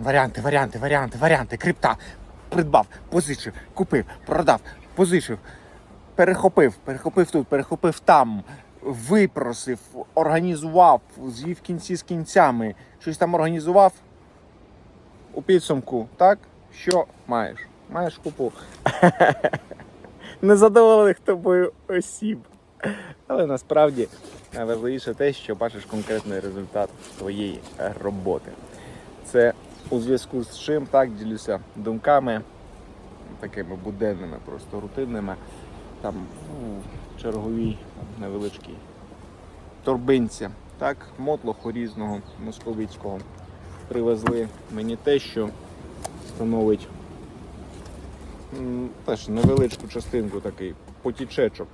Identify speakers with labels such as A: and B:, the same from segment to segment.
A: Варіанти, варіанти, варіанти, варіанти. Крипта. Придбав, позичив, купив, продав, позичив, перехопив, перехопив тут, перехопив там, випросив, організував, звів кінці з кінцями, щось там організував. У підсумку, так? Що маєш? Маєш купу незадоволених тобою осіб. Але насправді найважливіше те, що бачиш конкретний результат твоєї роботи. У зв'язку з чим так ділюся думками, такими буденними, просто рутинними. Там ну, черговій невеличкій торбинці, так, мотлоху різного московицького. Привезли мені те, що становить теж невеличку частинку такий потічечок,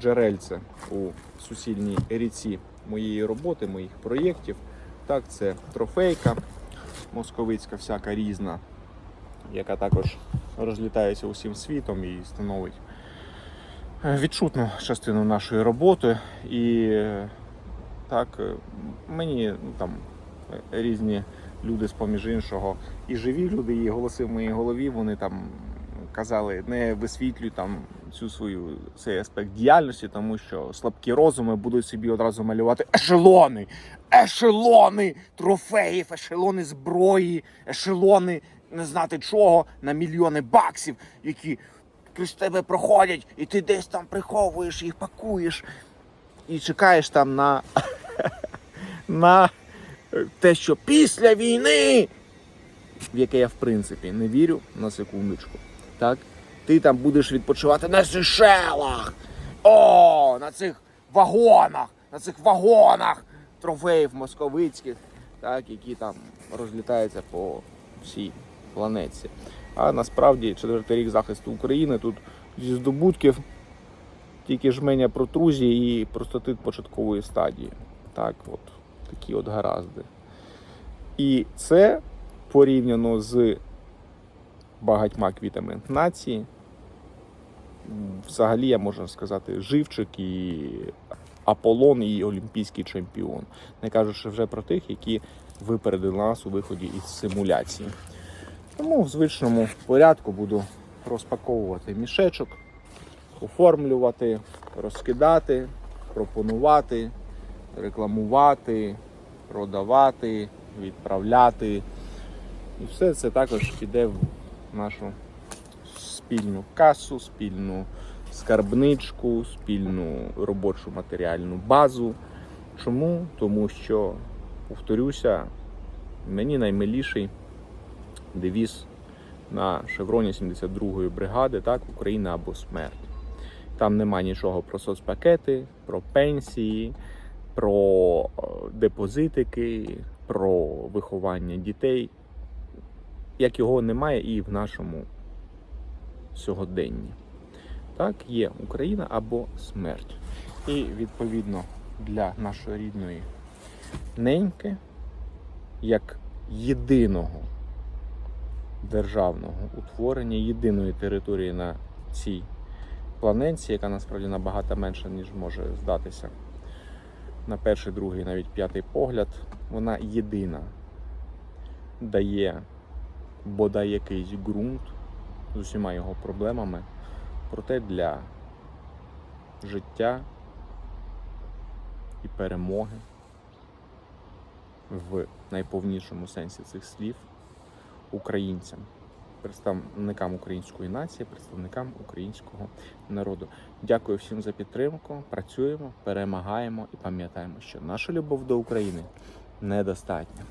A: джерельце у сусідній ріці моєї роботи, моїх проєктів. Так, це трофейка московицька, всяка різна, яка також розлітається усім світом і становить е, відчутну частину нашої роботи. І е, так, е, мені ну, там різні люди з поміж іншого, і живі люди, і голоси в моїй голові, вони там казали, не висвітлюй там цю свою цей аспект діяльності, тому що слабкі розуми будуть собі одразу малювати ешелони, ешелони трофеїв, ешелони зброї, ешелони не знати чого на мільйони баксів, які крізь тебе проходять, і ти десь там приховуєш їх, пакуєш і чекаєш там на, на те, що після війни, в яке я в принципі не вірю на секундочку. Так? Ти там будеш відпочивати на Сейшелах. О, на цих вагонах, на цих вагонах трофеїв московицьких, так, які там розлітаються по всій планеті. А насправді четвертий рік захисту України тут зі здобутків тільки жменя протрузії і простатит початкової стадії. Так, от такі от гаразди. І це порівняно з багатьма квітами нації. Взагалі, я можу сказати, живчик і Аполлон і олімпійський чемпіон. Не кажучи вже про тих, які випередили нас у виході із симуляції. Тому в звичному порядку буду розпаковувати мішечок, оформлювати, розкидати, пропонувати, рекламувати, продавати, відправляти. І все це також піде в нашу спільну касу, спільну скарбничку, спільну робочу матеріальну базу. Чому? Тому що, повторюся, мені наймиліший девіз на шевроні 72-ї бригади, так, Україна або смерть. Там нема нічого про соцпакети, про пенсії, про е, депозитики, про виховання дітей, як його немає і в нашому сьогоденні. Так, є Україна або смерть. І відповідно для нашої рідної неньки, як єдиного державного утворення, єдиної території на цій планеті, яка насправді набагато менша, ніж може здатися на перший, другий, навіть п'ятий погляд, вона єдина дає бодай якийсь ґрунт з усіма його проблемами, проте для життя і перемоги в найповнішому сенсі цих слів українцям, представникам української нації, представникам українського народу. Дякую всім за підтримку. Працюємо, перемагаємо і пам'ятаємо, що наша любов до України недостатня.